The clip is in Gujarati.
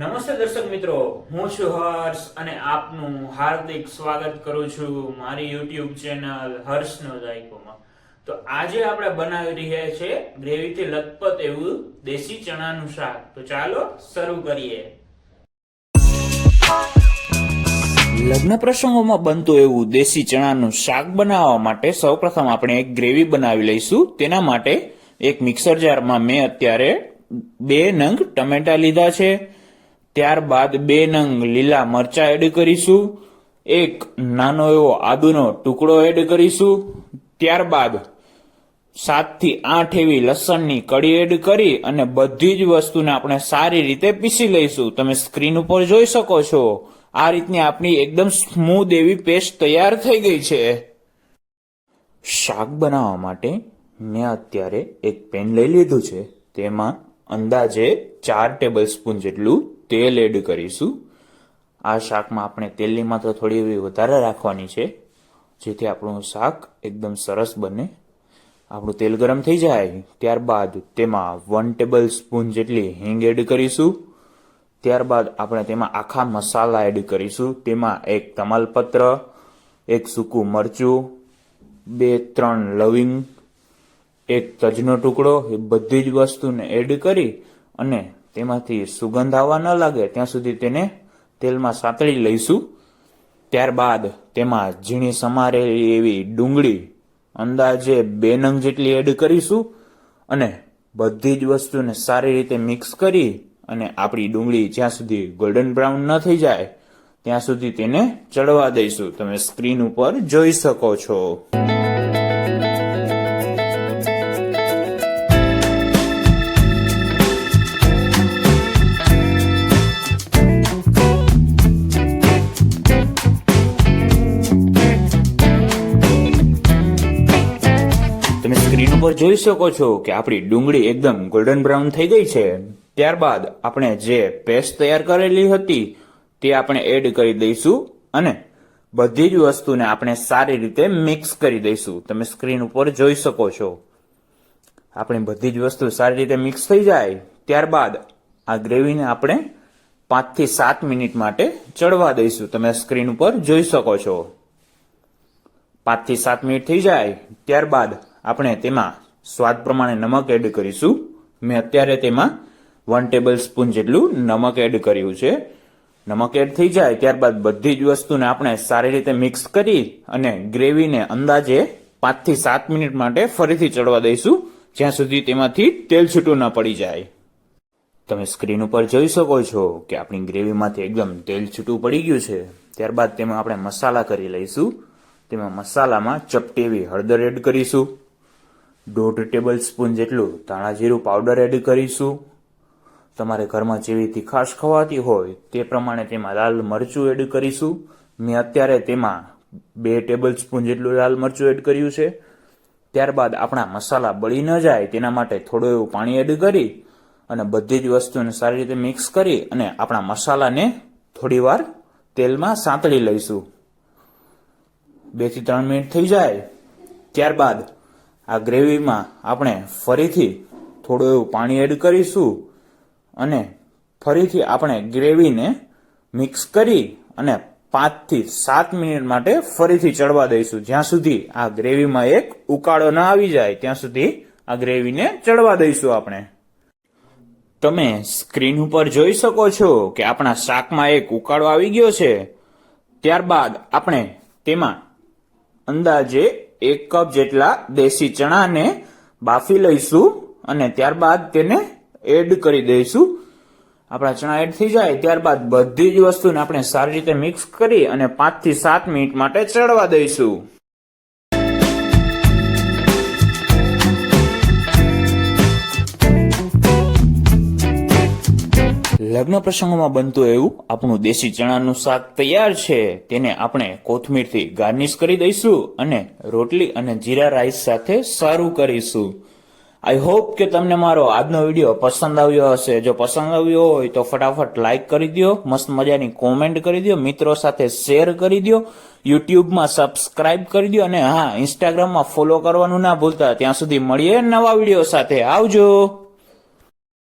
નમસ્તે દર્શક મિત્રો, હું છું હર્ષ અને આપનું હાર્દિક સ્વાગત કરું છું મારી યુટ્યુબ ચેનલ હર્ષનો જાયકોમાં તો આજે આપણે બનાવી રહ્યા છે ગ્રેવીથી લથપથ એવું દેશી ચણાનું શાક. તો ચાલો શરૂ કરીએ. લગ્ન પ્રસંગોમાં બનતું એવું દેશી ચણાનું શાક બનાવવા માટે સૌપ્રથમ આપણે એક ગ્રેવી બનાવી લઈશું. તેના માટે એક મિક્સર જારમાં મેં અત્યારે બે નંગ ટમેટા લીધા છે. ત્યારબાદ બે નંગ લીલા મરચા એડ કરીશું. એક નાનો એવો આદુનો ટુકડો એડ કરીશું. ત્યારબાદ સાતથી આઠ એવી લસણની કડી એડ કરી અને બધી જ વસ્તુને આપણે સારી રીતે પીસી લઈશું. તમે સ્ક્રીન ઉપર જોઈ શકો છો. આ રીતની આપણી એકદમ સ્મૂધ એવી પેસ્ટ તૈયાર થઈ ગઈ છે. શાક બનાવવા માટે મેં અત્યારે એક પેન લઈ લીધું છે. તેમાં અંદાજે ચાર ટેબલ સ્પૂન જેટલું તેલ એડ કરીશું. આ શાકમાં આપણે તેલની માત્રા થોડી એવી વધારે રાખવાની છે, જેથી આપણું શાક એકદમ સરસ બને. આપણું તેલ ગરમ થઈ જાય, ત્યારબાદ તેમાં વન ટેબલ સ્પૂન જેટલી હિંગ એડ કરીશું. ત્યારબાદ આપણે તેમાં આખા મસાલા એડ કરીશું. તેમાં એક તમાલપત્ર, એક સૂકું મરચું, બે, ત્રણ લવિંગ, એક તજનો ટુકડો, એ બધી જ વસ્તુને એડ કરી અને તેમાંથી સુગંધ આવવા ન લાગે, ત્યાં સુધી તેને તેલમાં સાતળી લઈશું. ત્યારબાદ તેમાં ઝીણી સમારેલી એવી ડુંગળી અંદાજે બે નંગ જેટલી એડ કરીશું અને બધી જ વસ્તુને સારી રીતે મિક્સ કરી અને આપણી ડુંગળી જ્યાં સુધી ગોલ્ડન બ્રાઉન ન થઈ જાય, ત્યાં સુધી તેને ચડવા દઈશું. તમે સ્ક્રીન ઉપર જોઈ શકો છો. ઉપર જોઈ શકો છો કે આપણી ડુંગળી એકદમ ગોલ્ડન બ્રાઉન થઈ ગઈ છે. ત્યારબાદ આપણે જે પેસ્ટ તૈયાર કરેલી હતી, તે આપણે એડ કરી દઈશું અને બધી જ વસ્તુને આપણે સારી રીતે મિક્સ કરી દઈશું. તમે સ્ક્રીન ઉપર જોઈ શકો છો. આપણી બધી જ વસ્તુ સારી રીતે મિક્સ થઈ જાય. ત્યારબાદ આ ગ્રેવીને આપણે પાંચથી સાત મિનિટ માટે ચડવા દઈશું. તમે સ્ક્રીન ઉપર જોઈ શકો છો. પાંચથી સાત મિનિટ થઈ જાય. ત્યારબાદ આપણે તેમાં સ્વાદ પ્રમાણે નમક એડ કરીશું. મેં અત્યારે તેમાં વન ટેબલ સ્પૂન જેટલું નમક એડ કર્યું છે. નમક એડ થઈ જાય ત્યારબાદ બધી જ વસ્તુને આપણે સારી રીતે મિક્સ કરી અને ગ્રેવીને અંદાજે પાંચથી સાત મિનિટ માટે ફરીથી ચડવા દઈશું, જ્યાં સુધી તેમાંથી તેલ છૂટું ન પડી જાય. તમે સ્ક્રીન ઉપર જોઈ શકો છો કે આપણી ગ્રેવીમાંથી એકદમ તેલ છૂટું પડી ગયું છે. ત્યારબાદ તેમાં આપણે મસાલા કરી લઈશું. તેમાં મસાલામાં ચપટી એવી હળદર એડ કરીશું. દોઢ ટેબલ સ્પૂન જેટલું ધાણા જીરું પાવડર એડ કરીશું. તમારે ઘરમાં જેવી તીખાશ ખવાતી હોય તે પ્રમાણે તેમાં લાલ મરચું એડ કરીશું. મેં અત્યારે તેમાં બે ટેબલ સ્પૂન જેટલું લાલ મરચું એડ કર્યું છે. ત્યારબાદ આપણા મસાલા બળી ન જાય તેના માટે થોડું એવું પાણી એડ કરી અને બધી જ વસ્તુને સારી રીતે મિક્સ કરી અને આપણા મસાલાને થોડીવાર તેલમાં સાંતળી લઈશું. બેથી ત્રણ મિનિટ થઈ જાય. ત્યારબાદ આ ગ્રેવીમાં આપણે ફરીથી થોડું એવું પાણી એડ કરીશું અને ફરીથી આપણે ગ્રેવીને મિક્સ કરી અને પાંચથી સાત મિનિટ માટે ફરીથી ચડવા દઈશું. જ્યાં સુધી આ ગ્રેવીમાં એક ઉકાળો ન આવી જાય, ત્યાં સુધી આ ગ્રેવીને ચડવા દઈશું આપણે. તમે સ્ક્રીન ઉપર જોઈ શકો છો કે આપણા શાકમાં એક ઉકાળો આવી ગયો છે. ત્યારબાદ આપણે તેમાં અંદાજે એક કપ જેટલા દેશી ચણાને બાફી લઈશું અને ત્યારબાદ તેને એડ કરી દઈશું. આપણા ચણા એડ થઈ જાય ત્યારબાદ બધી જ વસ્તુને આપણે સારી રીતે મિક્સ કરી અને પાંચથી સાત મિનિટ માટે ચડવા દઈશું. લગ્ન પ્રસંગોમાં બનતું એવું આપણું દેશી ચણાનું શાક તૈયાર છે, તેને આપણે કોથમીરથી ગાર્નિશ કરી દઈશું અને રોટલી અને જીરા રાઈસ સાથે સારું કરીશું. આઈ હોપ કે તમને મારો આજનો વીડિયો પસંદ આવ્યો હશે. જો પસંદ આવ્યો હોય તો ફટાફટ લાઇક કરી દો મસ્ત મજાની કોમેન્ટ કરી દો મિત્રો સાથે શેર કરી દો યુટ્યુબમાં સબસ્ક્રાઇબ કરી દો અને હા ઇન્સ્ટાગ્રામમાં ફોલો કરવાનું ના ભૂલતા. ત્યાં સુધી મળીએ નવા વીડિયો સાથે. આવજો!